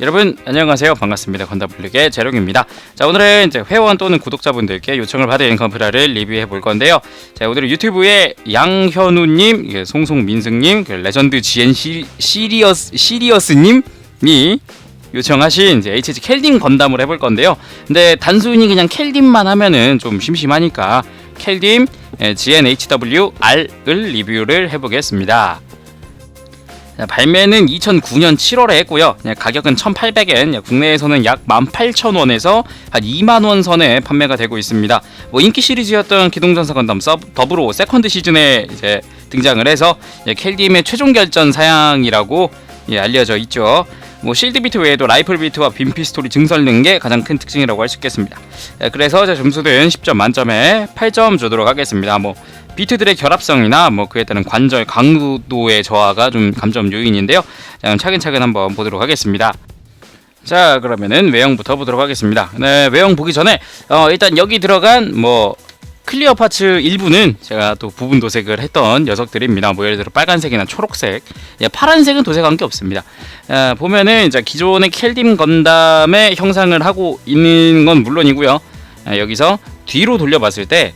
여러분 안녕하세요. 반갑습니다. 건담블릭의 재룡입니다. 자 오늘은 이제 회원 또는 구독자분들께 요청을 받은 건프라를 리뷰해 볼 건데요. 자 오늘은 유튜브에 양현우님 예, 송송민승님 그 레전드 GN 시, 시리어스 시리어스님이 요청하신 이제 HG 켈딘 건담을 해볼 건데요. 근데 단순히 그냥 켈딘만 하면은 좀 심심하니까 켈딘 예, GNHW R을 리뷰를 해보겠습니다. 자, 발매는 2009년 7월에 했고요. 네, 가격은 1,800엔, 국내에서는 약 18,000원에서 한 2만 원 선에 판매가 되고 있습니다. 뭐 인기 시리즈였던 기동전사 건담 서브, 더불어 세컨드 시즌에 이제 등장을 해서 예, 켈디임의 최종 결전 사양이라고 예, 알려져 있죠. 뭐 실드 비트 외에도 라이플 비트와 빔 피스톨이 증설된 게 가장 큰 특징이라고 할 수 있겠습니다. 예, 그래서 제 점수는 10점 만점에 8점 주도록 하겠습니다. 뭐 비트들의 결합성이나 뭐 그에 따른 관절 강도의 저하가 좀 감점 요인인데요. 차근차근 한번 보도록 하겠습니다. 자 그러면은 외형부터 보도록 하겠습니다. 네 외형 보기 전에 어, 일단 여기 들어간 뭐 클리어 파츠 일부는 제가 또 부분 도색을 했던 녀석들입니다. 뭐 예를 들어 빨간색이나 초록색, 예, 파란색은 도색한 게 없습니다. 아, 보면은 이제 기존의 켈딤 건담의 형상을 하고 있는 건 물론이고요. 아, 여기서 뒤로 돌려봤을 때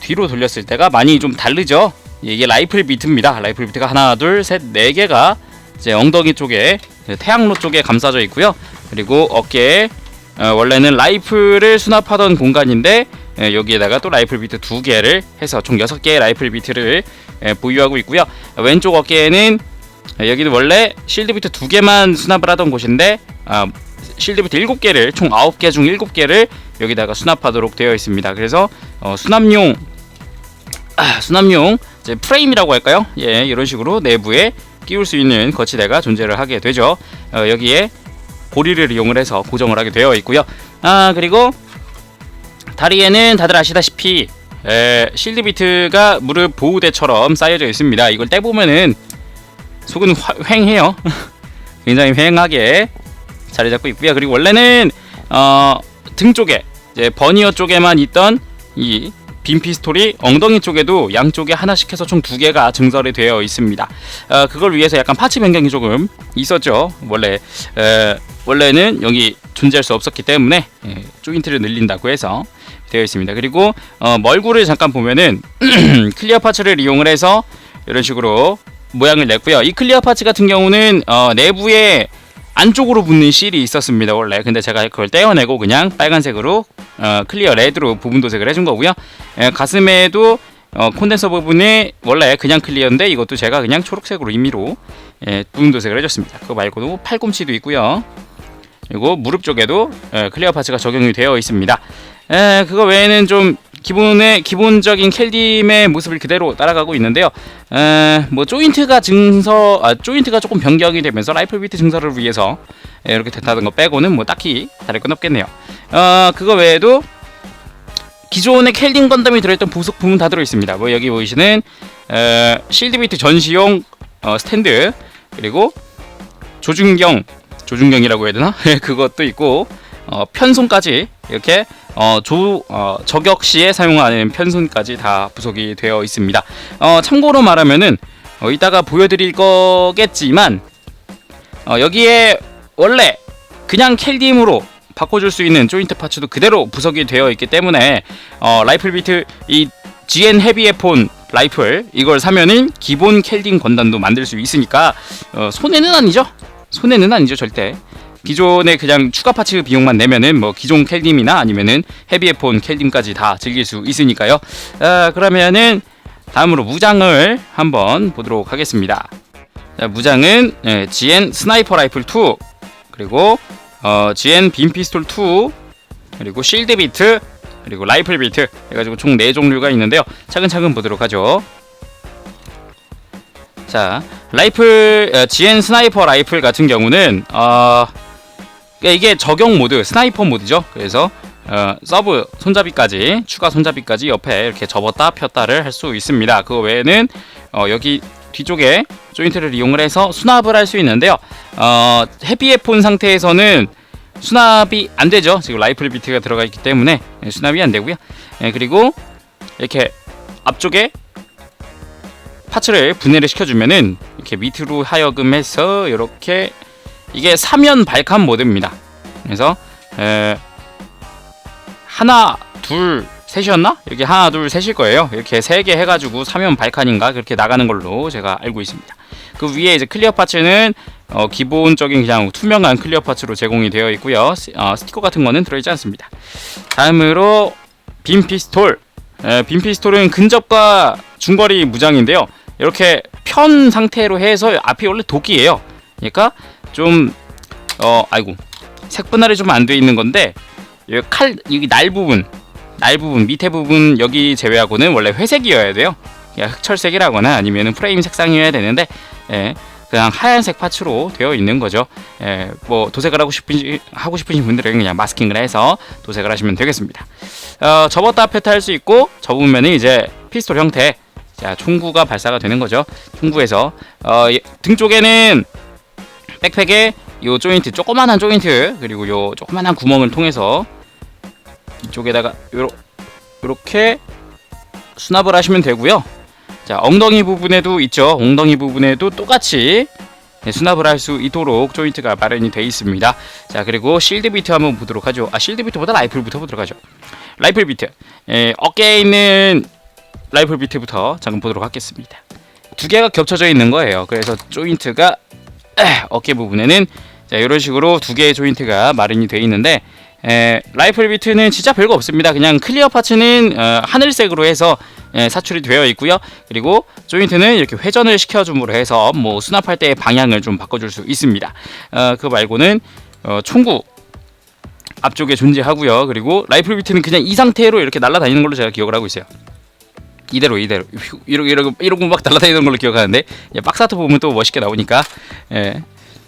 뒤로 돌렸을 때가 많이 좀 다르죠. 이게 라이플 비트입니다. 라이플 비트가 하나, 둘, 셋, 네 개가 이제 엉덩이 쪽에 태양로 쪽에 감싸져 있고요. 그리고 어깨에 어, 원래는 라이플을 수납하던 공간인데 에, 여기에다가 또 라이플 비트 두 개를 해서 총 여섯 개의 라이플 비트를 에, 보유하고 있고요. 왼쪽 어깨에는 에, 여기는 원래 실드 비트 두 개만 수납을 하던 곳인데 아, 실드 비트 일곱 개를 총 아홉 개 중 일곱 개를 여기다가 수납하도록 되어 있습니다. 그래서 어, 수납용 아, 수납용 이제 프레임이라고 할까요? 예, 이런 식으로 내부에 끼울 수 있는 거치대가 존재를 하게 되죠. 어, 여기에 고리를 이용을 해서 고정을 하게 되어 있고요. 아 그리고 다리에는 다들 아시다시피 에, 실드 비트가 무릎 보호대처럼 쌓여져 있습니다. 이걸 떼보면은 속은 화, 휑해요. 굉장히 휑하게 자리 잡고 있고요. 그리고 원래는 어, 등 쪽에 이제 버니어 쪽에만 있던 이빔 피스톨이 엉덩이 쪽에도 양쪽에 하나씩 해서 총 두 개가 증설이 되어 있습니다. 어, 그걸 위해서 약간 파츠 변경이 조금 있었죠. 원래 에, 원래는 여기 존재할 수 없었기 때문에 예, 조인트를 늘린다고 해서 되어 있습니다. 그리고 어, 멀구를 잠깐 보면은 클리어 파츠를 이용을 해서 이런 식으로 모양을 냈고요. 이 클리어 파츠 같은 경우는 어, 내부에 안쪽으로 붙는 실이 있었습니다 원래. 근데 제가 그걸 떼어내고 그냥 빨간색으로 어, 클리어 레드로 부분 도색을 해준 거고요. 에, 가슴에도 어, 콘덴서 부분이 원래 그냥 클리어인데 이것도 제가 그냥 초록색으로 임의로 예, 부분 도색을 해줬습니다. 그거 말고도 팔꿈치도 있고요. 그리고 무릎 쪽에도 에, 클리어 파츠가 적용이 되어 있습니다. 에, 그거 외에는 좀 기본의 기본적인 켈dim의 모습을 그대로 따라가고 있는데요. 에, 뭐 조인트가 증서, 아, 조인트가 조금 변경이 되면서 라이플 비트 증설을 위해서 에, 이렇게 됐다는 거 빼고는 뭐 딱히 다를 건 없겠네요. 어, 그거 외에도 기존의 켈딘 건담이 들어있던 부속 부분 다 들어 있습니다. 뭐 여기 보이시는 에, 실드 비트 전시용 어, 스탠드 그리고 조준경 조준경이라고 해야 되나? 그것도 있고 어, 편손까지 이렇게 어, 조, 어, 저격 시에 사용하는 편손까지 다 부속이 되어 있습니다. 어, 참고로 말하면은 어, 이따가 보여드릴 거겠지만 어, 여기에 원래 그냥 켈dim으로 바꿔줄 수 있는 조인트 파츠도 그대로 부속이 되어 있기 때문에 어, 라이플 비트 이 GN 헤비 에폰 라이플 이걸 사면은 기본 켈딘 건담도 만들 수 있으니까 어, 손해는 아니죠. 손해는 아니죠 절대. 기존에 그냥 추가 파츠 비용만 내면은 뭐 기존 켈dim이나 아니면은 헤비에폰 켈dim까지 다 즐길 수 있으니까요. 아, 그러면은 다음으로 무장을 한번 보도록 하겠습니다. 자, 무장은 예, GN 스나이퍼 라이플 2 그리고 어, GN 빔 피스톨 2 그리고 실드 비트 그리고 라이플 비트 해가지고 총 4종류가 있는데요. 차근차근 보도록 하죠. 자, 라이플 어, GN 스나이퍼 라이플 같은 경우는 어, 이게 적용 모드 스나이퍼 모드죠. 그래서 어, 서브 손잡이까지 추가 손잡이까지 옆에 이렇게 접었다 폈다를 할 수 있습니다. 그 외에는 어, 여기 뒤쪽에 조인트를 이용을 해서 수납을 할 수 있는데요. 어, 헤비에 폰 상태에서는 수납이 안 되죠. 지금 라이플 비트가 들어가 있기 때문에 예, 수납이 안 되고요. 예, 그리고 이렇게 앞쪽에 파츠를 분해를 시켜주면은 이렇게 밑으로 하여금 해서 이렇게 이게 사면 발칸 모드입니다. 그래서 에, 하나 둘 셋이었나? 여기 하나 둘 셋일 거예요. 이렇게 세 개 해가지고 사면 발칸인가 그렇게 나가는 걸로 제가 알고 있습니다. 그 위에 이제 클리어 파츠는 어, 기본적인 그냥 투명한 클리어 파츠로 제공이 되어 있고요. 스, 어, 스티커 같은 거는 들어있지 않습니다. 다음으로 빔 피스톨. 에, 빔 피스톨은 근접과 중거리 무장인데요. 이렇게 편 상태로 해서 앞이 원래 도끼예요. 그러니까 좀 어 아이고 색 분할이 좀 안 돼 있는 건데 여기 칼 여기 날 부분 날 부분 밑에 부분 여기 제외하고는 원래 회색이어야 돼요. 흑철색이라거나 아니면 프레임 색상이어야 되는데 예, 그냥 하얀색 파츠로 되어 있는 거죠. 예, 뭐 도색을 하고 싶은 하고 싶으신 분들은 그냥 마스킹을 해서 도색을 하시면 되겠습니다. 어, 접었다 폈다 할 수 있고 접으면은 이제 피스톨 형태 자 총구가 발사가 되는 거죠. 총구에서 어, 예, 등 쪽에는 백팩에 요 조인트 조그만한 조인트 그리고 요 조그만한 구멍을 통해서 이쪽에다가 요러, 요렇게 수납을 하시면 되고요. 자 엉덩이 부분에도 있죠. 엉덩이 부분에도 똑같이 네, 수납을 할 수 있도록 조인트가 마련이 되어 있습니다. 자 그리고 실드 비트 한번 보도록 하죠. 아 실드 비트보다 라이플부터 보도록 하죠. 라이플 비트 에, 어깨에 있는 라이플 비트부터 잠깐 보도록 하겠습니다. 두 개가 겹쳐져 있는 거예요. 그래서 조인트가 에, 어깨 부분에는 자 이런 식으로 두 개의 조인트가 마련이 되어 있는데 에, 라이플 비트는 진짜 별거 없습니다. 그냥 클리어 파츠는 어, 하늘색으로 해서 에, 사출이 되어 있고요. 그리고 조인트는 이렇게 회전을 시켜줌으로 해서 뭐 수납할 때의 방향을 좀 바꿔줄 수 있습니다. 어, 그 말고는 어, 총구 앞쪽에 존재하고요. 그리고 라이플 비트는 그냥 이 상태로 이렇게 날아다니는 걸로 제가 기억을 하고 있어요. 이대로 이대로 휴, 이러고 이러고 이러고 막 날아다니는 걸로 기억하는데 예, 박스아트 보면 또 멋있게 나오니까 예.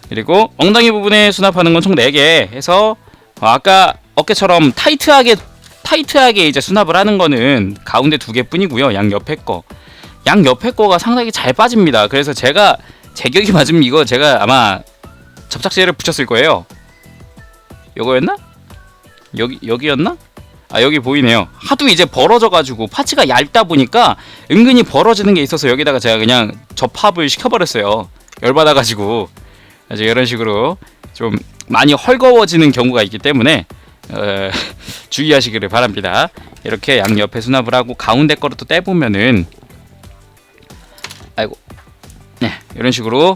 그리고 엉덩이 부분에 수납하는 건 총 4개 해서 어, 아까 어깨처럼 타이트하게 타이트하게 이제 수납을 하는 거는 가운데 두 개뿐이고요. 양 옆에 거. 양 옆에 거가 상당히 잘 빠집니다. 그래서 제가 제격이 맞으면 이거 제가 아마 접착제를 붙였을 거예요. 요거였나? 여기 여기였나? 아 여기 보이네요. 하도 이제 벌어져 가지고 파츠가 얇다 보니까 은근히 벌어지는 게 있어서 여기다가 제가 그냥 접합을 시켜버렸어요. 열받아 가지고 이제 이런 식으로 좀 많이 헐거워지는 경우가 있기 때문에 어, 주의하시기를 바랍니다. 이렇게 양 옆에 수납을 하고 가운데 거를 또 떼보면은 아이고 네 이런 식으로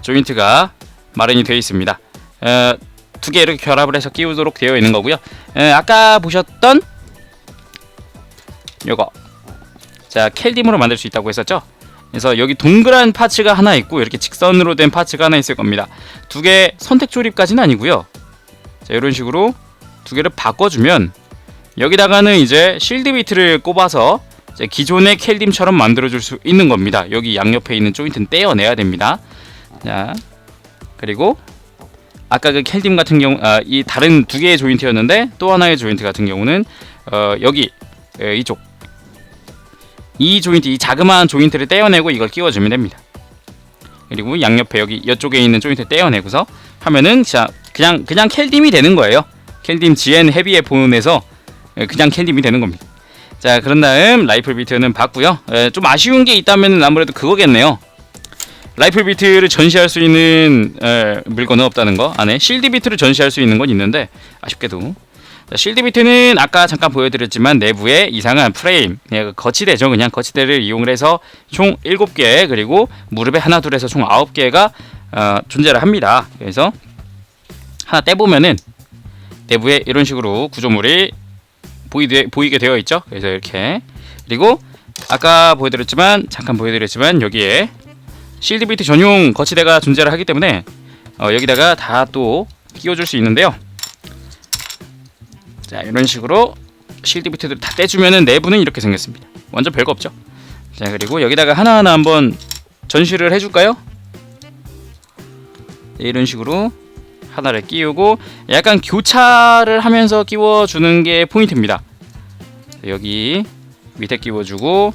조인트가 마련이 되어 있습니다. 어, 두 개 이렇게 결합을 해서 끼우도록 되어 있는 거고요. 에, 아까 보셨던 요거 자 켈dim으로 만들 수 있다고 했었죠. 그래서 여기 동그란 파츠가 하나 있고 이렇게 직선으로 된 파츠가 하나 있을 겁니다. 두 개 선택 조립까지는 아니고요. 자 이런 식으로 두 개를 바꿔주면 여기다가는 이제 실드 비트를 꼽아서 기존의 켈dim처럼 만들어줄 수 있는 겁니다. 여기 양옆에 있는 조인트는 떼어내야 됩니다. 자 그리고 아까 그 켈딤 같은 경우 아, 이 다른 두 개의 조인트였는데 또 하나의 조인트 같은 경우는 어, 여기 에, 이쪽 이 조인트 이 자그마한 조인트를 떼어내고 이걸 끼워주면 됩니다. 그리고 양옆에 여기 이쪽에 있는 조인트 떼어내고서 하면은 자 그냥 그냥 켈딤이 되는 거예요. 켈딤 GN 헤비에 보내서 그냥 켈딤이 되는 겁니다. 자 그런 다음 라이플 비트는 봤고요. 에, 좀 아쉬운 게 있다면 아무래도 그거겠네요. 라이플 비트를 전시할 수 있는 에, 물건은 없다는 거. 안에 실드 비트를 전시할 수 있는 건 있는데 아쉽게도. 자, 실드 비트는 아까 잠깐 보여드렸지만 내부에 이상한 프레임 그냥 거치대죠. 그냥 거치대를 이용을 해서 총 7개 그리고 무릎에 하나 둘 해서 총 9개가 어, 존재를 합니다. 그래서 하나 떼보면은 내부에 이런 식으로 구조물이 보이게, 보이게 되어 있죠. 그래서 이렇게. 그리고 아까 보여드렸지만 잠깐 보여드렸지만 여기에 실드 비트 전용 거치대가 존재를 하기 때문에 어, 여기다가 다 또 끼워줄 수 있는데요. 자 이런 식으로 실드 비트들 다 떼주면은 내부는 이렇게 생겼습니다. 완전 별거 없죠. 자 그리고 여기다가 하나하나 한번 전시를 해줄까요? 네, 이런 식으로 하나를 끼우고 약간 교차를 하면서 끼워주는 게 포인트입니다. 여기 밑에 끼워주고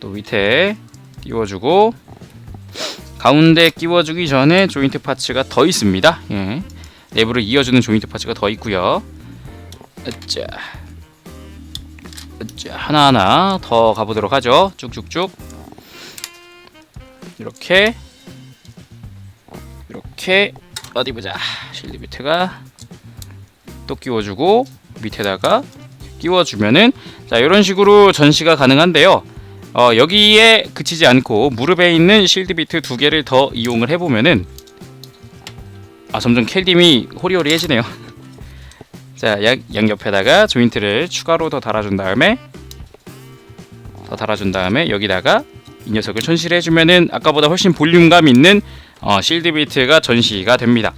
또 밑에 끼워주고 가운데 끼워주기 전에 조인트 파츠가 더 있습니다. 예. 내부를 이어주는 조인트 파츠가 더 있고요. 자, 자 하나하나 더 가보도록 하죠. 쭉쭉쭉 이렇게 이렇게 어디 보자. 실드 비트가 또 끼워주고 밑에다가 끼워주면은 자 이런 식으로 전시가 가능한데요. 어, 여기에 그치지 않고 무릎에 있는 실드 비트 두 개를 더 이용을 해보면은 아 점점 캘dim이 호리호리해지네요. 자 양, 양옆에다가 조인트를 추가로 더 달아준 다음에 더 달아준 다음에 여기다가 이 녀석을 전시를 해주면은 아까보다 훨씬 볼륨감 있는 어, 실드 비트가 전시가 됩니다.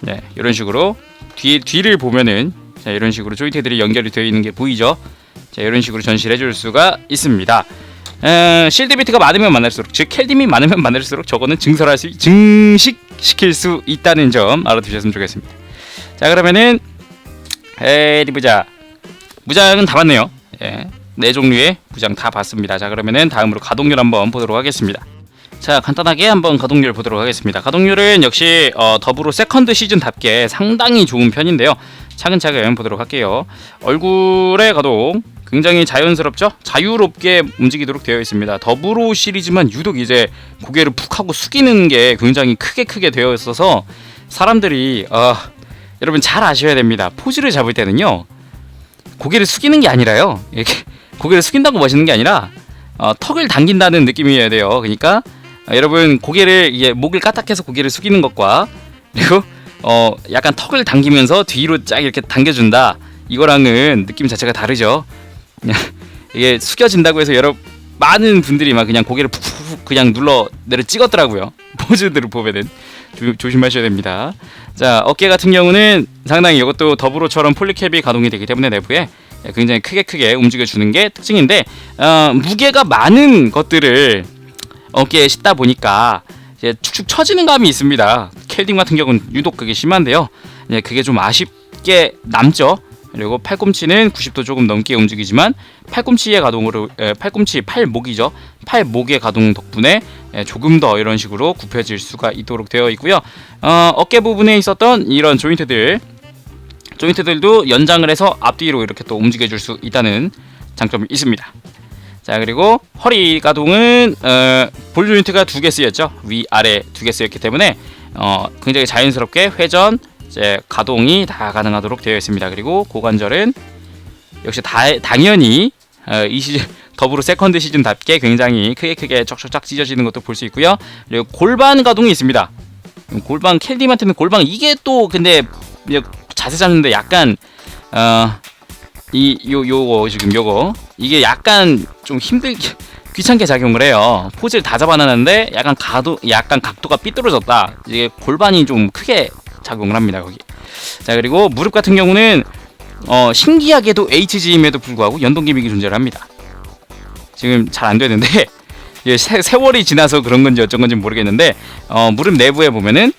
네 이런 식으로 뒤 뒤를 보면은 자 이런 식으로 조인트들이 연결이 되어 있는 게 보이죠? 자 이런 식으로 전시를 해줄 수가 있습니다. 에, 실드 비트가 많으면 많을수록 즉 캘dim이 많으면 많을수록 저거는 증설할 수 증식시킬 수 있다는 점 알아두셨으면 좋겠습니다. 자 그러면은 에리 보자 무장은 다 봤네요. 예, 네 종류의 무장 다 봤습니다. 자 그러면은 다음으로 가동률 한번 보도록 하겠습니다. 자 간단하게 한번 가동률 보도록 하겠습니다. 가동률은 역시 어, 더불어 세컨드 시즌답게 상당히 좋은 편인데요. 차근차근 보도록 할게요. 얼굴의 가동 굉장히 자연스럽죠? 자유롭게 움직이도록 되어 있습니다. 더불어 시리즈만 유독 이제 고개를 푹 하고 숙이는 게 굉장히 크게 크게 되어 있어서 사람들이 어, 여러분 잘 아셔야 됩니다. 포즈를 잡을 때는요 고개를 숙이는 게 아니라요 이렇게 고개를 숙인다고 멋있는 게 아니라 어, 턱을 당긴다는 느낌이어야 돼요. 그러니까 어, 여러분 고개를 이게 목을 까딱해서 고개를 숙이는 것과 그리고 어 약간 턱을 당기면서 뒤로 쫙 이렇게 당겨준다 이거랑은 느낌 자체가 다르죠. 이게 숙여진다고 해서 여러 많은 분들이 막 그냥 고개를 푹푹 그냥 눌러 내려 찍었더라고요. 포즈들을 보면은 조, 조심하셔야 됩니다. 자 어깨 같은 경우는 상당히 이것도 더불어처럼 폴리캡이 가동이 되기 때문에 내부에 굉장히 크게 크게 움직여 주는 게 특징인데 어, 무게가 많은 것들을 어깨에 싣다 보니까 이제 축축 처지는 감이 있습니다. 캘딩 같은 경우는 유독 그게 심한데요. 예, 그게 좀 아쉽게 남죠. 그리고 팔꿈치는 90도 조금 넘게 움직이지만 팔꿈치의 가동으로 에, 팔꿈치 팔목이죠. 팔목의 가동 덕분에 에, 조금 더 이런 식으로 굽혀질 수가 있도록 되어 있고요. 어, 어깨 부분에 있었던 이런 조인트들 조인트들도 연장을 해서 앞뒤로 이렇게 또 움직여 줄 수 있다는 장점이 있습니다. 자 그리고 허리 가동은 어, 볼 조인트가 두 개 쓰였죠? 위 아래 두 개 쓰였기 때문에 어, 굉장히 자연스럽게 회전 이제 가동이 다 가능하도록 되어 있습니다. 그리고 고관절은 역시 다, 당연히 어, 이 시즌 더불어 세컨드 시즌답게 굉장히 크게 크게 쩍쩍쩍 찢어지는 것도 볼 수 있고요. 그리고 골반 가동이 있습니다. 골반 캘디한테는 골반 이게 또 근데 자세 잡는데 약간 어, 이 요 요거 지금 요거 이게 약간 좀 힘들게 귀찮게 작용을 해요. 포즈를 다 잡아놨는데 약간 가도 약간 각도가 삐뚤어졌다. 이게 골반이 좀 크게 작용을 합니다 거기. 자 그리고 무릎 같은 경우는 어, 신기하게도 HG임에도 불구하고 연동 기믹이 존재를 합니다. 지금 잘 안 되는데 이게 세, 세월이 지나서 그런 건지 어쩐 건지 모르겠는데 어, 무릎 내부에 보면은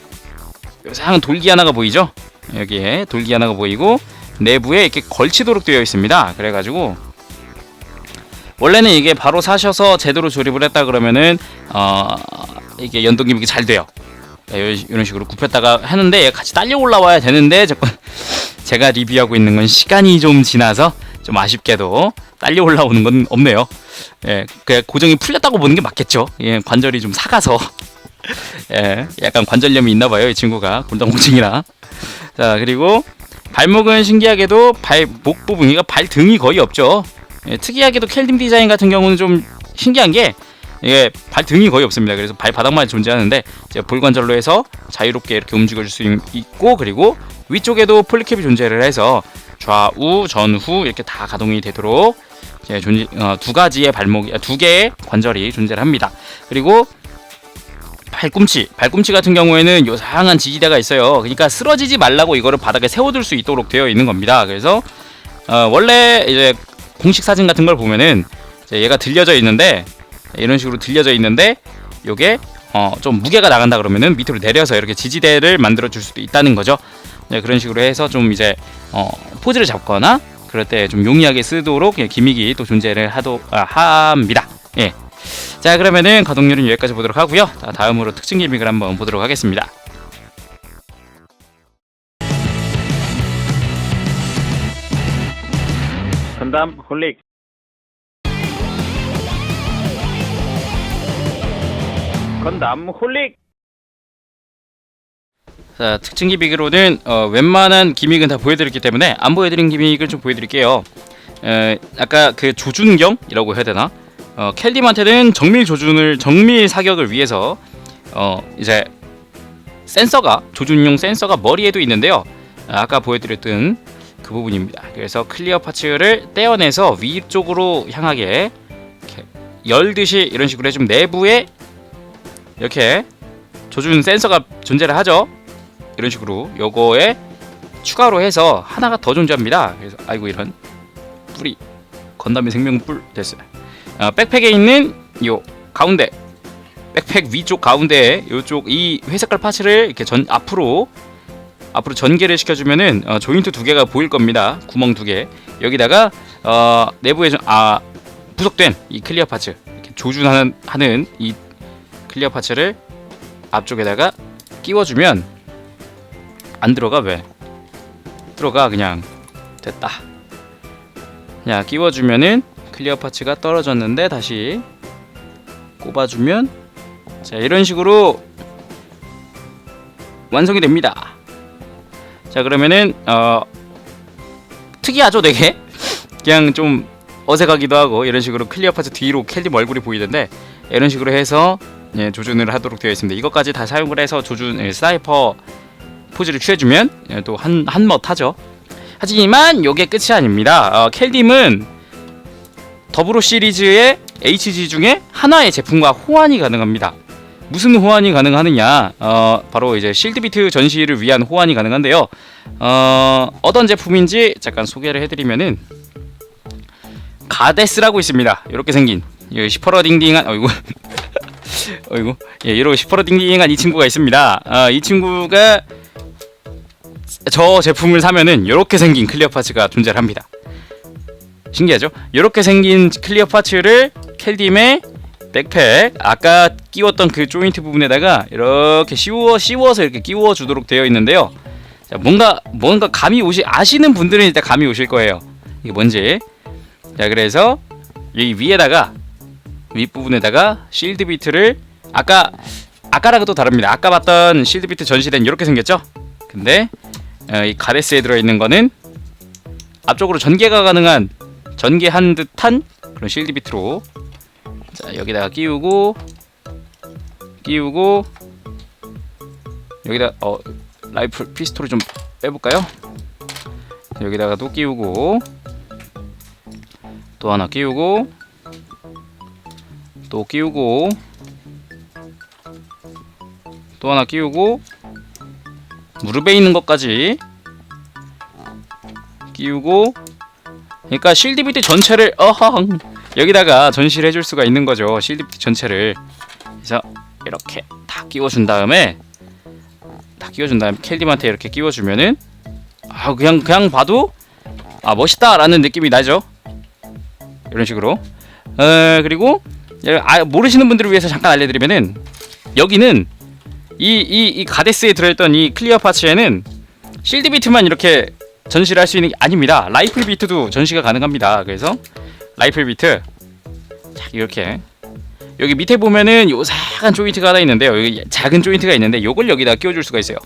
요상한 돌기 하나가 보이죠? 여기에 돌기 하나가 보이고 내부에 이렇게 걸치도록 되어 있습니다. 그래가지고 원래는 이게 바로 사셔서 제대로 조립을 했다 그러면은 어 이게 연동 기믹이 잘 돼요. 이런 식으로 굽혔다가 하는데 같이 딸려 올라와야 되는데 자꾸 제가 리뷰하고 있는 건 시간이 좀 지나서 좀 아쉽게도 딸려 올라오는 건 없네요. 예, 그 고정이 풀렸다고 보는 게 맞겠죠. 예, 관절이 좀 사가서 예, 약간 관절염이 있나 봐요, 이 친구가 골다공증이나. 자, 그리고 발목은 신기하게도 발목 부분, 그러니까 발등이 거의 없죠. 예, 특이하게도 켈림 디자인 같은 경우는 좀 신기한 게 이게 발등이 거의 없습니다. 그래서 발바닥만 존재하는데 이제 볼관절로 해서 자유롭게 이렇게 움직여줄 수 있고 그리고 위쪽에도 폴리캡이 존재를 해서 좌우 전후 이렇게 다 가동이 되도록 이제 존재, 어, 두 가지의 발목 두 개의 관절이 존재를 합니다. 그리고 발꿈치, 발꿈치 같은 경우에는 요상한 지지대가 있어요. 그러니까 쓰러지지 말라고 이거를 바닥에 세워둘 수 있도록 되어 있는 겁니다. 그래서 어, 원래 이제 공식 사진 같은 걸 보면은 얘가 들려져 있는데 이런 식으로 들려져 있는데 요게 어, 좀 무게가 나간다 그러면은 밑으로 내려서 이렇게 지지대를 만들어 줄 수도 있다는 거죠. 네, 그런 식으로 해서 좀 이제 어, 포즈를 잡거나 그럴 때 좀 용이하게 쓰도록 예, 기믹이 또 존재를 하도 아, 합니다. 예. 자 그러면은 가동률은 여기까지 보도록 하고요. 자, 다음으로 특징 기믹을 한번 보도록 하겠습니다. 건담 홀릭 건담 홀릭 자, 특징 기믹으로는 어, 웬만한 기믹은 다 보여드렸기 때문에 안 보여드린 기믹을 좀 보여드릴게요. 에, 아까 그 조준경이라고 해야 되나? 어, 켈dim한테는 정밀 조준을 정밀 사격을 위해서 어, 이제 센서가 조준용 센서가 머리에도 있는데요. 아까 보여드렸던 그 부분입니다. 그래서 클리어 파츠를 떼어내서 위쪽으로 향하게 이렇게 열듯이 이런 식으로 해좀 내부에 이렇게 조준 센서가 존재를 하죠. 이런 식으로 요거에 추가로 해서 하나가 더 존재합니다. 그래서 아이고 이런 뿔이 건담의 생명뿔 됐어요. 어, 백팩에 있는 요 가운데 백팩 위쪽 가운데에 요쪽 이 회색깔 파츠를 이렇게 전 앞으로 앞으로 전개를 시켜주면은 어, 조인트 두 개가 보일 겁니다. 구멍 두 개. 여기다가 어, 내부에 좀, 아 부속된 이 클리어 파츠 이렇게 조준하는 하는 이 클리어 파츠를 앞쪽에다가 끼워주면 안 들어가 왜? 들어가 그냥 됐다. 야 끼워주면은 클리어 파츠가 떨어졌는데 다시 꼽아주면 자 이런 식으로 완성이 됩니다. 자 그러면은 어 특이하죠 되게 그냥 좀 어색하기도 하고 이런 식으로 클리어 파츠 뒤로 캘림 얼굴이 보이던데 이런 식으로 해서 예, 조준을 하도록 되어 있습니다. 이것까지 다 사용을 해서 조준 예, 스나이퍼 포즈를 취해주면 예, 또한 한멋 하죠. 하지만 이게 끝이 아닙니다. 어, 켈dim은 더불어 시리즈의 HG 중에 하나의 제품과 호환이 가능합니다. 무슨 호환이 가능하느냐? 어, 바로 이제 실드비트 전시를 위한 호환이 가능한데요. 어, 어떤 제품인지 잠깐 소개를 해드리면은 가데스라고 있습니다. 이렇게 생긴 시퍼러딩딩한 어이구 어이구 예 이렇게 시퍼러딩딩한 이 친구가 있습니다. 아, 이 친구가 저 제품을 사면은 이렇게 생긴 클리어 파츠가 존재를 합니다. 신기하죠? 이렇게 생긴 클리어 파츠를 켈dim의 백팩 아까 끼웠던 그 조인트 부분에다가 이렇게 씌워 씌워서 이렇게 끼워 주도록 되어 있는데요. 자, 뭔가 뭔가 감이 오시 아시는 분들은 일단 감이 오실 거예요. 이게 뭔지. 자, 그래서 이 위에다가 윗 부분에다가 실드 비트를 아까 아까랑은 또 다릅니다. 아까 봤던 실드 비트 전시된 이렇게 생겼죠? 근데 어, 이 가데스에 들어 있는 거는 앞쪽으로 전개가 가능한 전개한 듯한 그런 실드 비트로 자 여기다가 끼우고 끼우고 여기다 어 라이플 피스톨을 좀 빼볼까요? 여기다가 또 끼우고 또 하나 끼우고 또 끼우고 또 하나 끼우고 무릎에 있는 것까지 끼우고 그러니까 실드 비트 전체를 어허 여기다가 전시를 해줄 수가 있는 거죠 비트 전체를 그래서 이렇게 다 끼워준 다음에 다 끼워준 다음에 켈dim한테 이렇게 끼워주면은 아 그냥 그냥 봐도 아 멋있다라는 느낌이 나죠 이런 식으로 어 그리고 아, 모르시는 분들을 위해서 잠깐 알려드리면은 여기는 이 이 이 가데스에 들어있던 이 클리어 파츠에는 실드 비트만 이렇게 전시를 할 수 있는 게 아닙니다. 라이플 비트도 전시가 가능합니다. 그래서 라이플 비트 자, 이렇게 여기 밑에 보면은 요사간 조인트가 하나 있는데요. 여기 작은 조인트가 있는데 요걸 여기다 끼워줄 수가 있어요.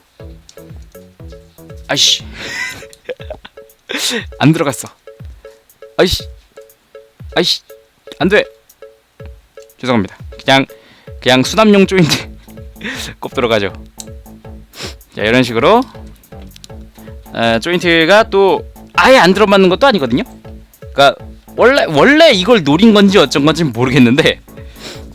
아이씨 안 들어갔어. 아이씨 아이씨 안돼. 죄송합니다. 그냥 그냥 수납용 조인트 꼽 들어가죠. 자 이런 식으로 어, 조인트가 또 아예 안 들어맞는 것도 아니거든요. 그러니까 원래 원래 이걸 노린 건지 어쩐 건지 모르겠는데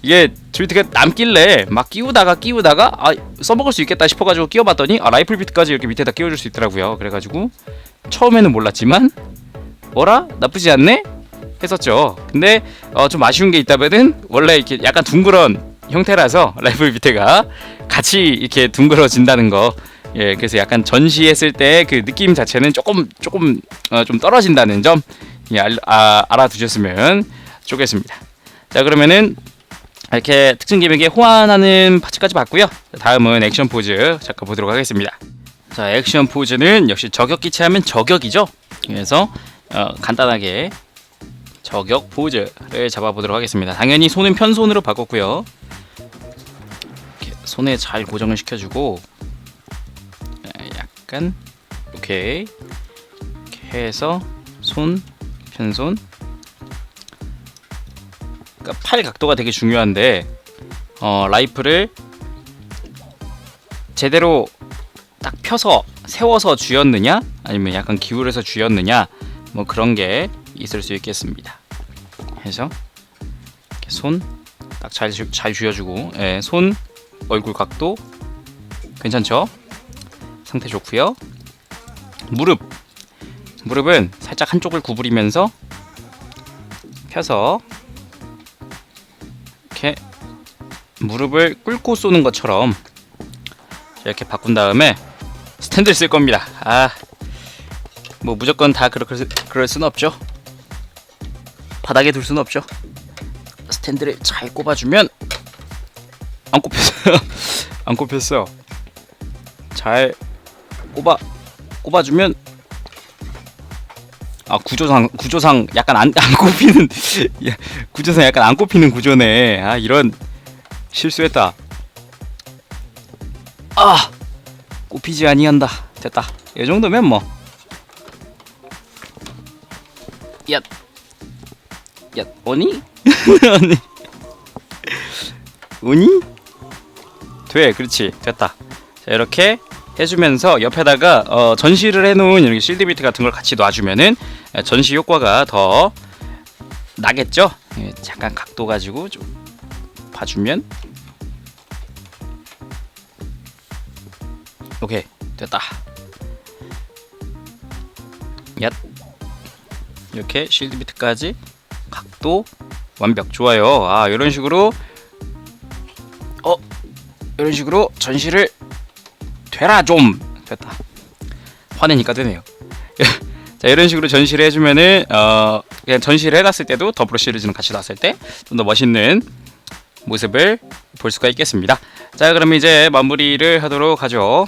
이게 조인트가 남길래 막 끼우다가 끼우다가 아 써먹을 수 있겠다 싶어가지고 끼워봤더니 아, 라이플 비트까지 이렇게 밑에다 끼워줄 수 있더라고요. 그래가지고 처음에는 몰랐지만 뭐라 나쁘지 않네 했었죠. 근데 어, 좀 아쉬운 게 있다면은 원래 이렇게 약간 둥그런 형태라서 라이플 밑에가 같이 이렇게 둥그러진다는 거. 예, 그래서 약간 전시했을 때 그 느낌 자체는 조금 조금 어, 좀 떨어진다는 점 예, 알, 아, 알아두셨으면 좋겠습니다. 자 그러면은 이렇게 특징 기믹에 호환하는 파츠까지 봤고요. 다음은 액션 포즈 잠깐 보도록 하겠습니다. 자 액션 포즈는 역시 저격 기체 하면 저격이죠. 그래서 어, 간단하게 저격 포즈를 잡아보도록 하겠습니다. 당연히 손은 편손으로 바꿨고요. 이렇게 손에 잘 고정을 시켜주고 약간 오케이 이렇게 해서 손 편손 그러니까 팔 각도가 되게 중요한데 어, 라이프를 제대로 딱 펴서 세워서 쥐었느냐 아니면 약간 기울여서 쥐었느냐 뭐 그런 게 있을 수 있겠습니다. 해서 손 딱 잘잘 쥐어주고 예, 손 얼굴 각도 괜찮죠? 상태 좋고요. 무릎 무릎은 살짝 한쪽을 구부리면서 펴서 이렇게 무릎을 꿇고 쏘는 것처럼 이렇게 바꾼 다음에 스탠드를 쓸 겁니다. 아, 뭐 무조건 다 그럴, 그럴 수는 없죠. 바닥에 둘 수는 없죠. 스탠드를 잘 꼽아주면 안 꼽혔어요. 안 꼽혔어. 잘 꼽아 꼽아주면 아 구조상 구조상 약간 안, 안 꼽히는 야, 구조상 약간 안 꼽히는 구조네. 아 이런 실수했다. 아 꼽히지 아니한다. 됐다. 이 정도면 뭐. 야, 야, 오니? 오니? 오니? 돼, 그렇지, 됐다. 자 이렇게 해주면서 옆에다가 어, 전시를 해놓은 이렇게 실드 비트 같은 걸 같이 놔주면은 전시 효과가 더 나겠죠? 예, 잠깐 각도 가지고 좀 봐주면 오케이 됐다. 얏 이렇게 실드 비트까지 각도 완벽 좋아요. 아 이런 식으로 어 이런 식으로 전시를 되라 좀 됐다. 화내니까 되네요. 자 이런 식으로 전시를 해주면은 어 그냥 전시를 해놨을 때도 더블로 시리즈는 같이 놨을 때 좀 더 멋있는 모습을 볼 수가 있겠습니다. 자 그럼 이제 마무리를 하도록 하죠.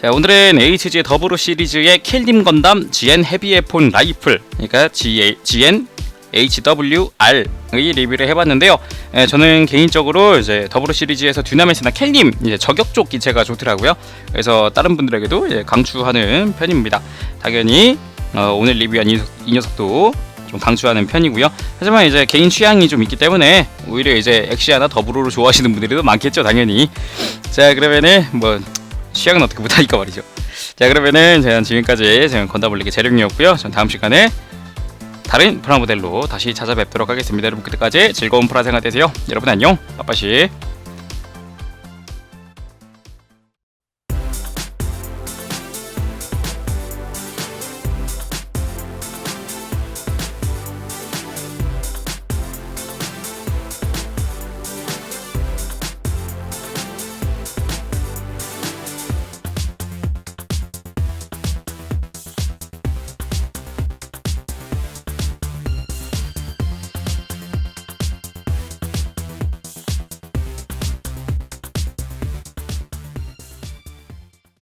자 오늘은 HG 더블로 시리즈의 킬림 건담 GN 헤비 에폰 라이플 그러니까 GN HWR의 리뷰를 해봤는데요. 예, 저는 개인적으로 이제 더블로 시리즈에서 듀나메스나 켈님 이제 저격 쪽 기체가 좋더라고요. 그래서 다른 분들에게도 이제 강추하는 편입니다. 당연히 어, 오늘 리뷰한 이, 이 녀석도 좀 강추하는 편이고요. 하지만 이제 개인 취향이 좀 있기 때문에 오히려 이제 엑시아나 더블로를 좋아하시는 분들이 더 많겠죠, 당연히. 자 그러면은 뭐 취향은 어떻게 못하니까 말이죠. 자 그러면은 저는 지금까지 저는 건담 올리기 재령이었고요. 전 다음 시간에 다른 프라 모델로 다시 찾아뵙도록 하겠습니다. 여러분 그때까지 즐거운 프라 생활 되세요. 여러분 안녕. 빠빠시.